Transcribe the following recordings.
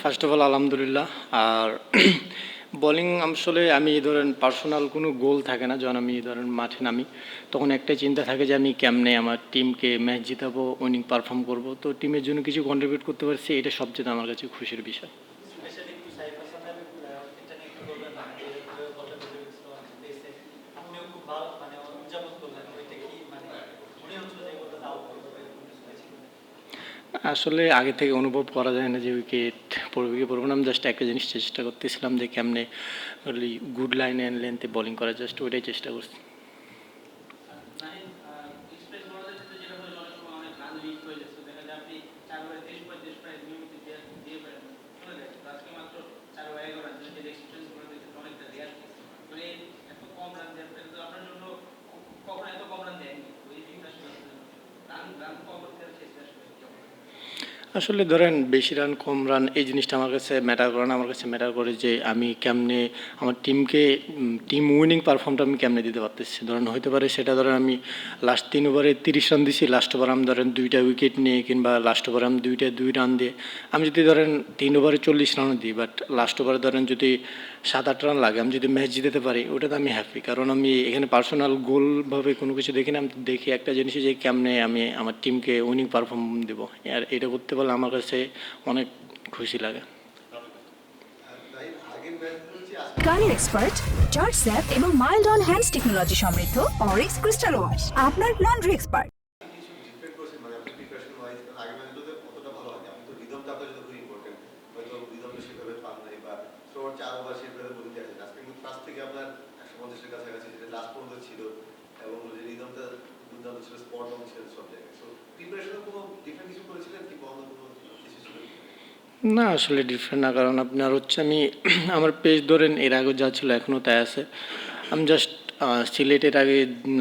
First of all আলহামদুলিল্লাহ, আর bowling আসলে আমি ধরেন পার্সোনাল কোনো গোল থাকে না, যখন আমি ধরেন মাঠে নামি, তখন একটাই চিন্তা থাকে যে আমি কেমনে আমার টিমকে ম্যাচ জিতাবো উইনিং পারফর্ম করব। তো টিমের জন্য কিছু কন্ট্রিবিউট করতে পারছি, এটা সবচেয়ে আমার কাছে খুশির বিষয় স্পেশালি একটু সাইফ হাসানের আহ, এটা নিয়ে একটু বলবেন না যে যে বলটা ভিডিও দেখছে আপনিও খুব ভালো মানে উদযাপন করলেন ওইটা কি মানে মনে হচ্ছিল যে গোলটা দাও করবে এরকম কিছু হয়েছিল আসলে আগে থেকে অনুভব করা যায় না যে উইকেট পড়বে কি পড়বে না আমি জাস্ট একটা জিনিস চেষ্টা করতেছিলাম যে কেমনে গুড লাইন অ্যান্ড লেন্থে বোলিং করা জাস্ট ওইটাই চেষ্টা করছি কম রান দেয়নি ওই রান রান কম করতে? আসলে ধরেন বেশি রান, কম রান, এই জিনিসটা আমার কাছে ম্যাটার করে না। আমার কাছে ম্যাটার করে যে আমি কেমনে আমার টিমকে টিম উইনিং পারফর্মটা আমি কেমনে দিতে পারতেছি। ধরেন হতে পারে সেটা ধরেন আমি লাস্ট তিন ওভারে তিরিশ রান দিছি লাস্ট ওভার আমি ধরেন দুইটা উইকেট নিয়ে কিংবা লাস্ট ওভারে আমি দুইটা, দুই রান দিয়ে। আমি যদি ধরেন তিন ওভারে চল্লিশ রানও দিই বাট লাস্ট ওভারে ধরেন যদি সাত আট রান লাগে, আমি যদি ম্যাচ জিতাতে পারি, ওটাতে আমি হ্যাপি কারণ আমি এখানে পার্সোনাল গোলভাবে কোনো কিছু দেখি না, আমি দেখি একটা জিনিস যে কেমনে আমি আমার টিমকে উইনিং পারফর্ম দেবো। আর এটা করতে পারলে আমার কাছে অনেক খুশি লাগে। গাড়ির এক্সপার্ট জর্জ স্যাপ এবং মাইল্ড অন হ্যান্ডস টেকনোলজি সমৃদ্ধ অরিক্স ক্রিস্টাল ওয়াশ আপনার লন্ড্রি এক্সপার্ট কিছু ডিফারেন্ট করছেন মানে আপনি প্রিপারেশন ওয়াইজ আগে ম্যাচগুলোতে অতটা ভালো হয়নি আপনি তো রিদমটা আপনার জন্য খুব ইম্পর্টেন্ট হয়তো রিদমটা সেভাবে পান নাই আজকে কিন্তু পাঁচ থেকে আপনার একশো পঞ্চাশের কাছাকাছি যেটা লাস্ট পর্যন্ত ছিল এবং যে রিদমটা ছিল স্পট অন ছিল সব জায়গায়। কোনো ডিফারেন্ট কিছু করেছিলেন কি অন্য কোনো না, আসলে ডিফারেন্ট না, কারণ আপনার হচ্ছে আমি, আমার পেজ ধরেন, এর আগে যা ছিল এখনও তাই আছে। আমি জাস্ট সিলেটের আগে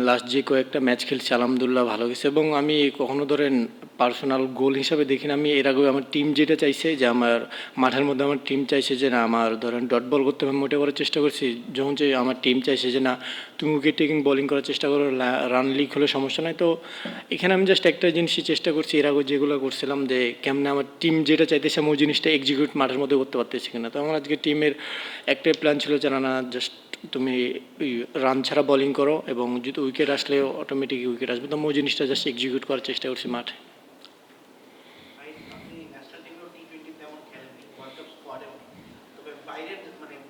লাস্ট যে কয়েকটা ম্যাচ খেলছি, আলহামদুলিল্লাহ ভালো গেছে। এবং আমি কখনো ধরেন পার্সোনাল গোল হিসাবে দেখি না। আমি এর আগে আমার টিম যেটা চাইছে যে আমার মাঠের মধ্যে আমার টিম চাইছে যে না, আমার ধরেন ডট বল করতে আমি মোটে করার চেষ্টা করছি। যখন যে আমার টিম চাইছে যে না, তুমি উইকেট টেকিং বোলিং করার চেষ্টা করো রান লিক হলে সমস্যা নয় তো এখানে আমি জাস্ট একটা জিনিসই চেষ্টা করছি, এর আগে যেগুলো করছিলাম যে কেমনে আমার টিম যেটা চাইতেছে আমি ওই জিনিসটা এক্সিকিউট মাঠের মধ্যে করতে পারতেছি কিনা। তো আমার আজকে টিমের একটাই প্ল্যান ছিল যে না না জাস্ট তুমি রান ছাড়া বোলিং করো এবং যদি উইকেট আসলে অটোমেটিক উইকেট আসবে, তো আমি ওই জিনিসটা জাস্ট এক্সিকিউট করার চেষ্টা করছি মাঠে ভাই, আপনি ন্যাশনাল টিমেও টি টোয়েন্টি তেমন খেলেননি ওয়ার্ল্ড কাপ স্কোয়াডেও তবে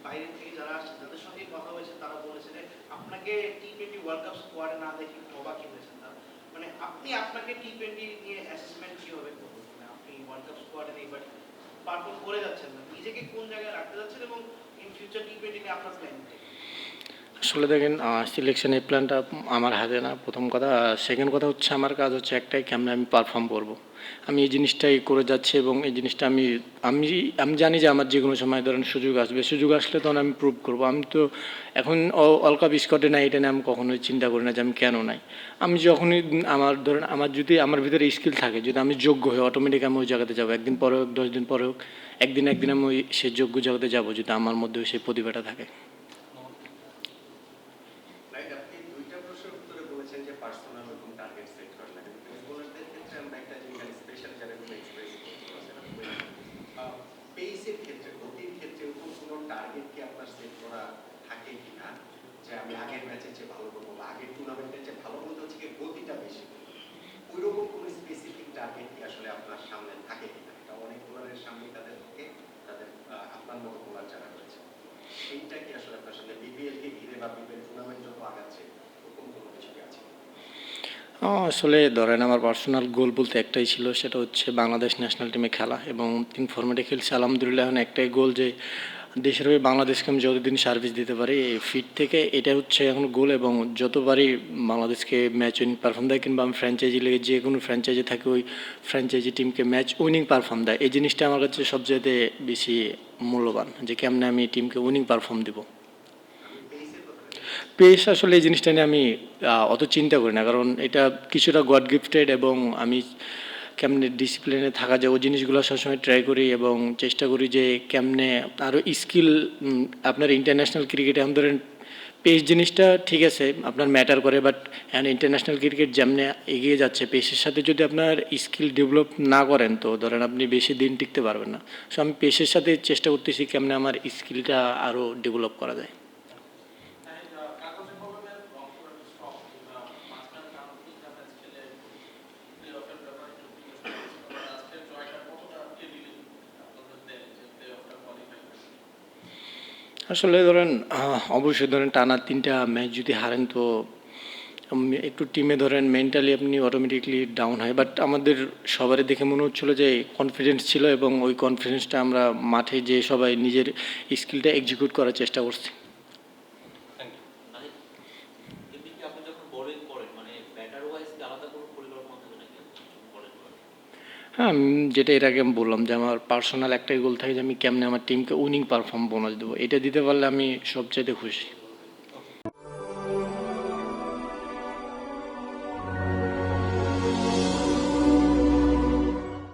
বাইরের মানে থেকে যারা আসছে তাদের সঙ্গে কথা হয়েছে, তারা বলেছে যে আপনাকে টি টোয়েন্টি ওয়ার্ল্ড কাপ স্কোয়াডে না দেখে অবাকই হয়েছেন তারা। মানে আপনি আপনাকে টি টোয়েন্টি নিয়ে অ্যাসেসমেন্ট কীভাবে করবেন? মানে আপনি ওয়ার্ল্ড কাপ স্কোয়াডে এইবার পারফর্ম করে যাচ্ছেন না। নিজেকে কোন জায়গায় রাখতে যাচ্ছেন এবং ইন ফিউচার টি টোয়েন্টি নিয়ে আপনার প্ল্যান আসলে দেখেন সিলেকশন এই প্ল্যানটা আমার হাতে না, প্রথম কথা। সেকেন্ড কথা হচ্ছে, আমার কাজ হচ্ছে একটাই কেমনে আমি পারফর্ম করব। আমি এই জিনিসটাই করে যাচ্ছি এবং এই জিনিসটা আমি আমি আমি জানি যে আমার যে কোনো সময় ধরেন সুযোগ আসবে। সুযোগ আসলে তখন আমি প্রুভ করব। আমি তো এখন অলকা বিস্কটে নাই, এটা নিয়ে আমি কখনোই চিন্তা করি না যে আমি কেন নাই। আমি যখনই আমার ধরেন, আমার যদি, আমার ভিতরে স্কিল থাকে, যদি আমি যোগ্য হই অটোমেটিক আমি ওই জায়গাতে যাব। একদিন পরে হোক, দশ দিন পরে হোক, একদিন একদিন আমি ওই সেই যোগ্য জায়গাতে যাব, যদি আমার মধ্যে সেই প্রতিভাটা থাকে রাইট আপনি দুইটা প্রশ্নের উত্তরে বলেছেন যে পার্সোনাল এবং টার্গেট সেট করেন না কিন্তু পেস বোলারদের ক্ষেত্রে আমরা একটা জিনিস স্পেশাল যারা কোনো এক্সপ্রেস পেসের ক্ষেত্রে গতির ক্ষেত্রে ওরকম কোনো টার্গেট কি আপনার সেট করা থাকে কিনা যে আমি আগের ম্যাচে চেয়ে ভালো করব বা আগের টুর্নামেন্টের চেয়ে ভালো বলতে হচ্ছে গতিটা বেশি। ওই রকম কোনো স্পেসিফিক টার্গেট কি আসলে আপনার সামনে থাকে কিনা? এটা অনেক বোলারের সামনে তাদের থাকে, তাদের আপনার মতো বোলার যারা রয়েছে। সেইটা কি আসলে আপনার সামনে বিপিএল কে ঘিরে বা বিপিএল টুর্নামেন্ট যত আগাচ্ছে, ওরকম কোনো কিছু কি আছে? আসলে ধরেন আমার পার্সোনাল গোল বলতে একটাই ছিল, সেটা হচ্ছে বাংলাদেশ ন্যাশনাল টিমে খেলা এবং তিন ফর্মেটে খেলছে। আলহামদুলিল্লাহ এখন একটাই গোল যে দেশের হয়ে বাংলাদেশকে আমি যতদিন সার্ভিস দিতে পারি, এই ফিট থেকে এটা হচ্ছে এখন গোল এবং যতবারই বাংলাদেশকে ম্যাচ উইনিং পারফর্ম দেয় কিংবা আমি ফ্র্যাঞ্চাইজি লেগে যে কোনো ফ্র্যাঞ্চাইজি থাকে, ওই ফ্র্যাঞ্চাইজি টিমকে ম্যাচ উইনিং পারফর্ম দেয়। এই জিনিসটা আমার কাছে সবচেয়ে বেশি মূল্যবান, যে কেমনে আমি টিমকে উইনিং পারফর্ম দেবো। পেস আসলে এই জিনিসটা নিয়ে আমি অত চিন্তা করি না, কারণ এটা কিছুটা গড গিফটেড এবং আমি কেমনে ডিসিপ্লিনে থাকা যায়, ওই জিনিসগুলো সবসময় ট্রাই করি এবং চেষ্টা করি যে কেমনে আরও স্কিল আপনার ইন্টারন্যাশনাল ক্রিকেটে এখন ধরেন পেস জিনিসটা ঠিক আছে, আপনার ম্যাটার করে বাট ইন্টারন্যাশনাল ক্রিকেট যেমনি এগিয়ে যাচ্ছে পেসের সাথে যদি আপনার স্কিল ডেভেলপ না করেন, তো ধরেন আপনি বেশি দিন টিকতে পারবেন না। সো আমি পেসের সাথে চেষ্টা করতেছি কেমনে আমার স্কিলটা আরও ডেভেলপ করা যায়। আসলে ধরেন অবশ্যই ধরেন টানা তিনটা ম্যাচ যদি হারেন তো একটু টিমে ধরেন মেন্টালি আপনি অটোমেটিকলি ডাউন হয়। বাট আমাদের সবারই দেখে মনে হচ্ছিল যে কনফিডেন্স ছিল এবং ওই কনফিডেন্সটা আমরা মাঠে যে সবাই নিজের স্কিলটা এক্সিকিউট করার চেষ্টা করছি। মানে পরিকল্পনা থাকে নাকি বোলিং করেন হ্যাঁ যেটা এর আগে আমি বললাম যে আমার পার্সোনাল একটাই গোল থাকে যে আমি কেমনে আমার টিমকে উইনিং পারফর্ম বোনাস দেবো। এটা দিতে পারলে আমি সবচাইতে খুশি।